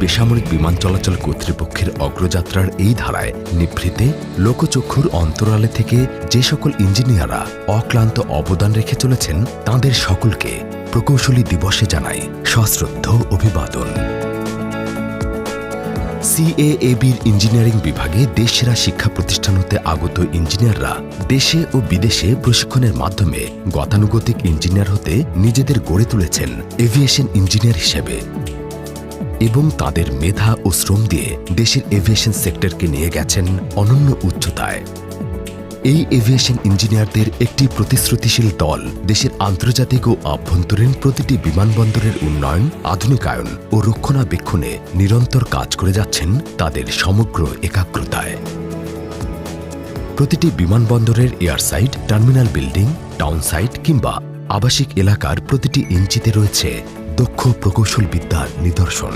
বেসামরিক বিমান চলাচল কর্তৃপক্ষের অগ্রযাত্রার এই ধারায় নিভৃতে লোকচক্ষুর অন্তরালে থেকে যে সকল ইঞ্জিনিয়াররা অক্লান্ত অবদান রেখে চলেছেন, তাঁদের সকলকে প্রকৌশলী দিবসে জানাই সশ্রদ্ধ অভিবাদন। সিএএবির ইঞ্জিনিয়ারিং বিভাগে দেশসেরা শিক্ষা প্রতিষ্ঠান হতে আগত ইঞ্জিনিয়াররা দেশে ও বিদেশে প্রশিক্ষণের মাধ্যমে গতানুগতিক ইঞ্জিনিয়ার হতে নিজেদের গড়ে তুলেছেন এভিয়েশন ইঞ্জিনিয়ার হিসেবে। এবং তাদের মেধা ও শ্রম দিয়ে দেশের এভিয়েশন সেক্টরকে নিয়ে গেছেন অনন্য উচ্চতায়। এই এভিয়েশন ইঞ্জিনিয়ারদের একটি প্রতিশ্রুতিশীল দল দেশের আন্তর্জাতিক ও আভ্যন্তরীণ প্রতিটি বিমানবন্দরের উন্নয়ন, আধুনিকায়ন ও রক্ষণাবেক্ষণে নিরন্তর কাজ করে যাচ্ছেন তাদের সমগ্র একাগ্রতায়। প্রতিটি বিমানবন্দরের airside terminal building town site কিংবা আবাসিক এলাকার প্রতিটি ইঞ্চিতে রয়েছে দক্ষ প্রকৌশল বিদ্যার নিদর্শন।